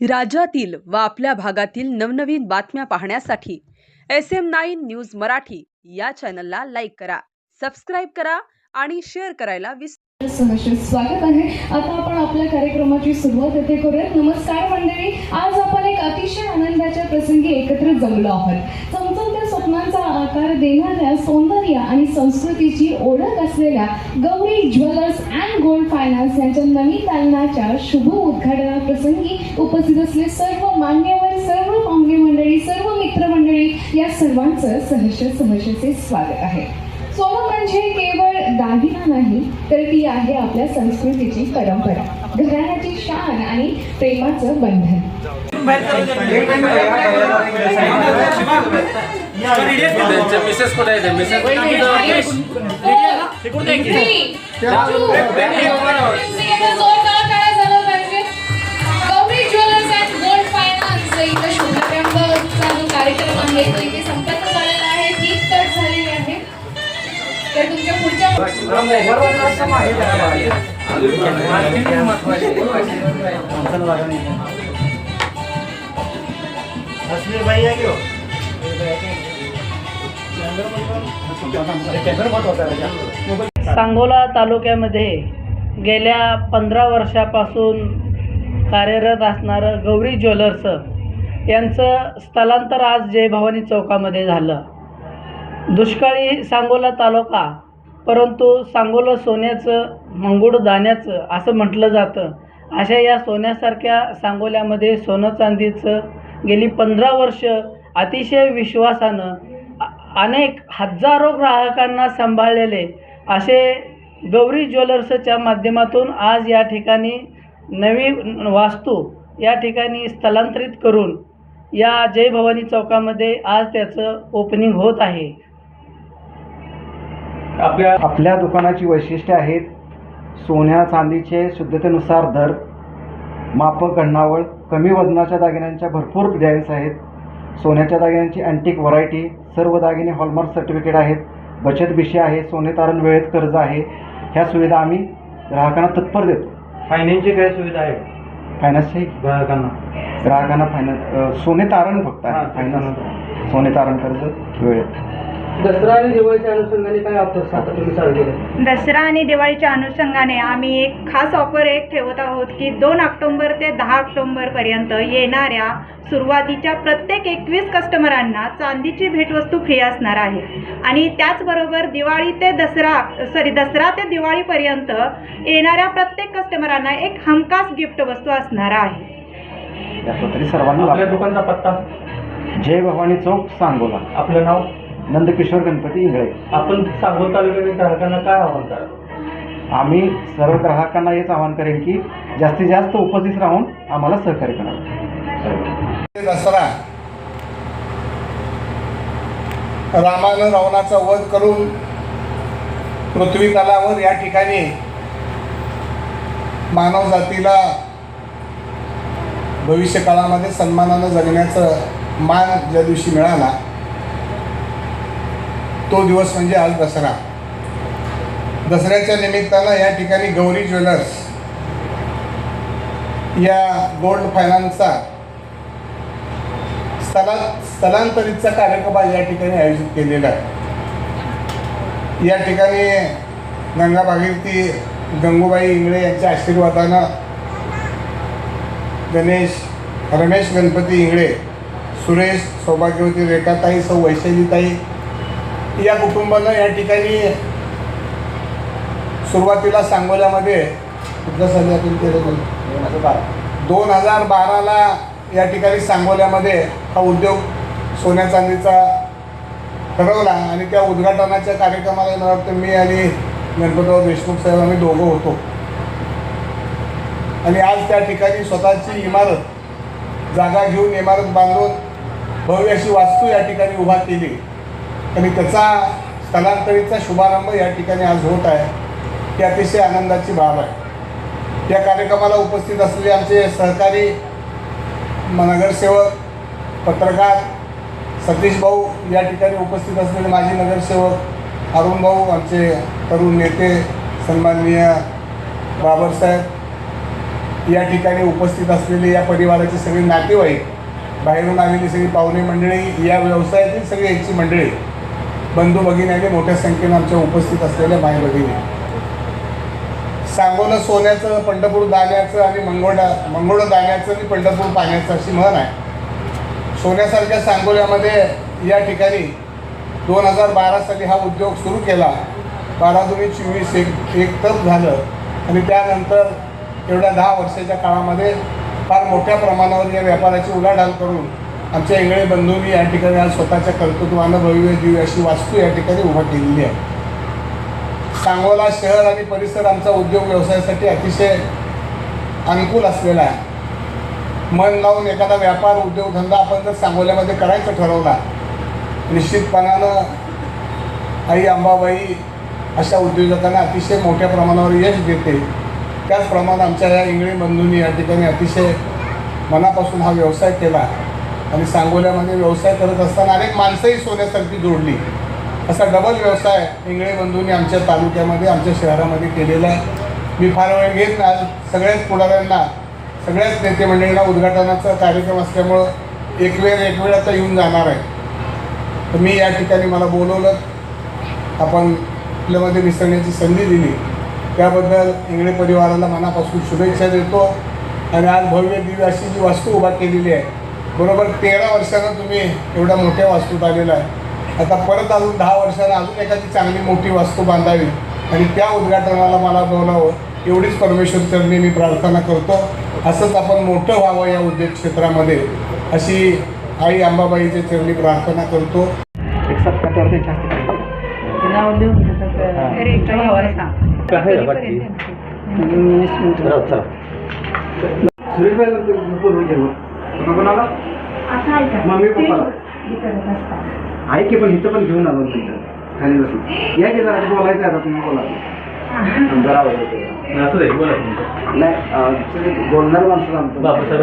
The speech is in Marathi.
राज्यातील व आपल्या भागातील नवनवीन बातम्या पाहण्यासाठी S M nine news Marathi या चॅनलला लाईक करा सबस्क्राईब करा आणि शेअर करायला विसरू स्वागत आहे. आता आपण आपल्या कार्यक्रमाची सुरुवात येथे करूया नमस्कार मंडळी. आज आपण एक अतिशय आनंदाच्या प्रसंगी एकत्र जमलो आहोत. चमचमत्या स्वप्नांचा आकार देणाऱ्या सौंदर्य आणि संस्कृतीची ओळख असलेल्या Gauri jewellers and gold finance यांच्या नवीन दालनाच्या शुभ उद्घाटनाप्रसंगी उपस्थित असले सर्व मान्यवर सर्व पाहुणे मंडळी सर्व मित्रमंडळी या सर्वांचं सहर्ष सहर्षचे स्वागत आहे. सोनं म्हणजे केवळ दागिना नाही तर ती आहे आपल्या संस्कृतीची परंपरा घराण्याची शान आणि प्रेमाचं बंधन. त्यांचे मिसेस कुठे आहे ते मिसेस कार्यक्रम आहे. तो इथे संपन्न झालेला आहे. तीन तट झालेली आहे. तर तुमच्या पुढच्या असली बाई आहे हो? सांगोला तालुक्यामध्ये गेल्या पंधरा वर्षापासून कार्यरत असणारं गौरी ज्वेलर्स यांचं स्थलांतर आज जय भवानी चौकामध्ये झालं. दुष्काळी सांगोला तालुका परंतु सांगोला सोन्याचं मंगूळ दाण्याचं असं म्हटलं जातं. अशा या सोन्यासारख्या सांगोल्यामध्ये सोनं चांदीचं गेली पंधरा वर्ष अतिशय विश्वासानं अनेक हजारो ग्राहकांना सांभाळलेले असे गौरी ज्वेलर्सच्या माध्यमातून आज या ठिकाणी नवी वास्तू या ठिकाणी स्थलांतरित करून या जय भवानी चौकामध्ये आज त्याचं ओपनिंग होत आहे. आपल्या आपल्या दुकानाची वैशिष्ट्ये आहेत. सोन्या चांदीचे शुद्धतेनुसार दर मापक गणनावळ कमी वजनाच्या दागिन्यांच्या भरपूर डिझाईन्स आहेत. सोन्याच्या दागिन्यांची अँटिक व्हरायटी सर्व दागिने हॉलमार्क सर्टिफिकेट आहेत. बचत विषय आहे सोने तारण वेळेत कर्ज आहे. ह्या सुविधा आम्ही ग्राहकांना तत्पर देतो. फायनान्सची काय सुविधा आहे? फायनान्सची ग्राहकांना. ग्राहकांना फायनान्स सोने तारण फक्त आहे. फायनान्स सोने तारण कर्ज वेळेत. दसरा आणि दिवाळीच्या अनुषंगाने काय ऑफर्स आता तुम्ही चालू केलं? दसरा आणि दिवाळीच्या अनुषंगाने आम्ही एक खास ऑफर एक ठेवत आहोत की दोन ऑक्टोंबर ते दहा ऑक्टोंबरपर्यंत येणाऱ्या सुरुवातीच्या प्रत्येक एकवीस कस्टमरांना चांदीची भेटवस्तू फ्री असणार आहे. आणि त्याचबरोबर दिवाळी ते दसरा सॉरी दसरा ते दिवाळीपर्यंत येणाऱ्या प्रत्येक कस्टमरांना एक हमखास गिफ्ट वस्तू असणार आहे. तरी सर्वांना आपल्या लाभ. दुकानचा पत्ता? जय भवानी चौक सांगोला. आपलं नाव? नंदकिशोर गणपती इंगळे आपण सांगोल तालुक्यातील ग्राहकांना काय आव्हान करा आम्ही सर्व ग्राहकांना हेच आवाहन करेन की जास्तीत जास्त उपस्थित राहून आम्हाला सहकार्य करावं दसरा रामानं रावणाचा वध करून पृथ्वी तलावर या ठिकाणी मानव जातीला भविष्य काळामध्ये सन्मानानं जगण्याचं मान ज्या दिवशी मिळाला तो दिवस म्हणजे आज दसरा. दसऱ्याच्या निमित्तानं या ठिकाणी गौरी ज्वेलर्स या गोल्ड फायनान्सचा स्थला स्थलांतरितचा कार्यक्रम या ठिकाणी आयोजित केलेला आहे. या ठिकाणी गंगा भागीरथी गंगूबाई इंगळे यांच्या आशीर्वादानं गणेश रमेश गणपती इंगळे सुरेश सौभाग्यवती रेखाताई सौ वैशालीताई या कुटुंबानं या ठिकाणी सुरुवातीला सांगोल्यामध्ये कुठल्या साली आपण केलं दोन हजार बाराला या ठिकाणी सांगोल्यामध्ये हा उद्योग सोन्या चांदीचा ठरवला आणि त्या उद्घाटनाच्या कार्यक्रमाला मला वाटतं मी आणि गणपतराव देशमुख साहेब आम्ही दोघं होतो. आणि आज त्या ठिकाणी स्वतःची इमारत जागा घेऊन इमारत बांधून भव्य अशी वास्तू या ठिकाणी उभा केली. आणि त्याचा स्थलांतरितचा शुभारंभ या ठिकाणी आज होत आहे. ती अतिशय आनंदाची बाब आहे. या कार्यक्रमाला उपस्थित असलेले आमचे सहकारी नगरसेवक पत्रकार सतीश भाऊ या ठिकाणी उपस्थित असलेले माजी नगरसेवक अरुण भाऊ आमचे तरुण नेते सन्माननीय बाबरसाहेब या ठिकाणी उपस्थित असलेले या परिवाराचे सगळे नातेवाईक बाहेरून आलेली सगळी पाहुणे मंडळी या व्यवसायातील सगळी याची मंडळी बंधू भगिनी मोठ्या संख्येनं आमच्या उपस्थित असलेल्या माय भगिनी. सांगोला सोन्याचं पंढरपूर दाण्याचं आणि मंगोडा मंगोळ दाण्याचं आणि पंढरपूर पाण्याचं अशी म्हण आहे. सोन्यासारख्या सांगोल्यामध्ये या ठिकाणी दोन हजार बारा साली हा उद्योग सुरू केला. बारा दोन्ही चोवीस एक एक तप झालं आणि त्यानंतर एवढ्या दहा वर्षाच्या काळामध्ये फार मोठ्या प्रमाणावर या व्यापाराची उलाढाल करून आमच्या इंगळे बंधूंनी या ठिकाणी आज स्वतःच्या कर्तृत्वानं भव्य दिव्य अशी वास्तू या ठिकाणी उभा केलेली आहे. सांगोला शहर आणि परिसर आमचा उद्योग व्यवसायासाठी अतिशय अनुकूल असलेला आहे. मन लावून एखादा व्यापार उद्योगधंदा आपण जर सांगोल्यामध्ये करायचं ठरवला निश्चितपणानं आई अंबाबाई अशा उद्योजकांना अतिशय मोठ्या प्रमाणावर यश देते. त्याचप्रमाणे आमच्या या इंगळे बंधूंनी या ठिकाणी अतिशय मनापासून हा व्यवसाय केला. आणि सांगोल्यामध्ये व्यवसाय करत असताना अनेक माणसंही सोन्यासारखी जोडली. असा डबल व्यवसाय इंगळे बंधूंनी आमच्या तालुक्यामध्ये आमच्या शहरामध्ये केलेला आहे. मी फार वेळ घेत नाही. आज सगळ्याच पुढाऱ्यांना सगळ्याच नेते मंडळींना उद्घाटनाचा कार्यक्रम असल्यामुळं एक वेळ एक वेळ आता येऊन जाणार आहे. तर मी या ठिकाणी मला बोलवलं. आपण आपल्यामध्ये मिसळण्याची संधी दिली. त्याबद्दल इंगळे परिवाराला मनापासून शुभेच्छा देतो. आणि आज भव्य दिव्य अशी जी वास्तू उभा केलेली आहे बरोबर तेरा वर्षानं तुम्ही एवढ्या मोठ्या वास्तूत आलेला आहे. आता परत अजून दहा वर्षानं अजून एखादी चांगली मोठी वास्तू बांधावी. आणि त्या उद्घाटनाला मला बोलावं एवढीच परमेश्वर चरणी मी प्रार्थना करतो. असंच आपण मोठं व्हावं या उद्योग क्षेत्रामध्ये अशी आई अंबाबाईच्या चरणी प्रार्थना करतो. एक आहे की पण इथं पण घेऊन आलो तिथं खाली बसून. या की जरा बोलायचं आहे आता तुम्ही बोला. जरा असं दे बोला नाही अं, बोलणार माणसं आमचं. बाबासाहेब